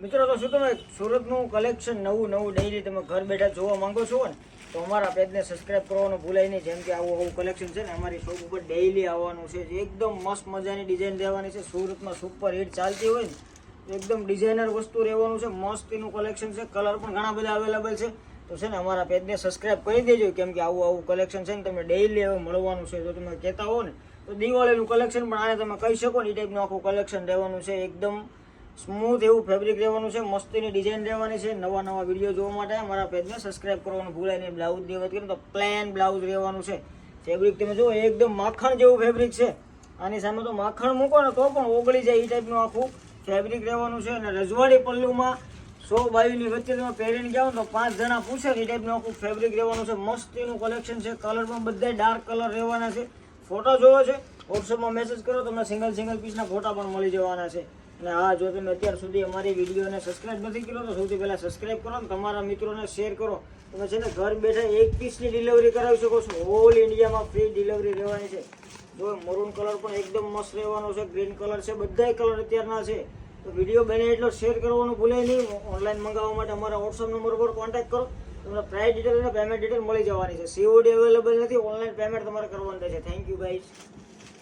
મિત્રો, તો શું તમે સુરતનું કલેક્શન નવું નવું ડેઈલી તમે ઘર બેઠા જોવા માંગો છો ને, તો અમારા પેજને સબસ્ક્રાઇબ કરવાનું ભૂલાય નહીં. જેમ કે આવું આવું કલેક્શન છે ને, અમારી શોપ ઉપર ડેઈલી આવવાનું છે. એકદમ મસ્ત મજાની ડિઝાઇન દેવાની છે. સુરતમાં સુપર હિટ ચાલતી હોય ને, તો એકદમ ડિઝાઇનર વસ્તુ રહેવાનું છે. મસ્ત એનું કલેક્શન છે. કલર પણ ઘણા બધા અવેલેબલ છે. તો છે ને, અમારા પેજને સબસ્ક્રાઇબ કરી દેજો. કેમ કે આવું આવું કલેક્શન છે ને, તમને ડેઇલી હવે મળવાનું છે. જો તમે કહેતા હો ને, તો દિવાળીનું કલેક્શન પણ આને તમે કહી શકો ને એ ટાઈપનું આખું કલેક્શન રહેવાનું છે. એકદમ સ્મૂથ એવું ફેબ્રિક રહેવાનું છે, મસ્તીની ડિઝાઇન રહેવાની છે. નવા નવા વીડિયો જોવા માટે અમારા પેજને સબસ્ક્રાઇબ કરવાનું ભૂલાય નહીં. બ્લાઉઝની વાત કરીએ તો પ્લેન બ્લાઉઝ રહેવાનું છે. ફેબ્રિક તમે જુઓ, એકદમ માખણ જેવું ફેબ્રિક છે. આની સામે તો માખણ મૂકો ને તો પણ ઓગળી જાય એ ટાઈપનું આખું ફેબ્રિક રહેવાનું છે. અને રજવાડી પલ્લુમાં સો બાયુની વચ્ચે તમે પહેરીને જાઓ ને તો પાંચ જણા પૂછે ને એ ટાઈપનું આખું ફેબ્રિક રહેવાનું છે. મસ્તીનું કલેક્શન છે. કલર પણ બધા ડાર્ક કલર રહેવાના છે. ફોટો જોવો છે વોટ્સઅપમાં મેસેજ કરો, તમને સિંગલ સિંગલ પીસના ફોટા પણ મળી જવાના છે. અને હા, જો તમે અત્યાર સુધી અમારી વિડીયોને સબસ્ક્રાઇબ નથી કર્યો, તો સૌથી પહેલાં સબસ્ક્રાઇબ કરો તમારા મિત્રોને શેર કરો. તમે છે ને ઘર બેઠા એક પીસની ડિલિવરી કરાવી શકો છો. ઓલ ઇન્ડિયામાં ફ્રી ડિલિવરી રહેવાની છે. જો મરૂન કલર પણ એકદમ મસ્ત રહેવાનો છે ગ્રીન કલર છે, બધાય કલર અત્યારના છે. તો વીડિયો બને એટલો શેર કરવાનું ભૂલે નહીં. ઓનલાઈન મંગાવવા માટે અમારા વોટ્સઅપ નંબર પર કોન્ટેક્ટ કરો. તમને પ્રાઇસ ડિટેલ અને પેમેન્ટ ડિટેલ મળી જવાની છે. સીઓડી અવેલેબલ નથી ઓનલાઈન પેમેન્ટ તમારે કરવાનું રહેશે. Thank you guys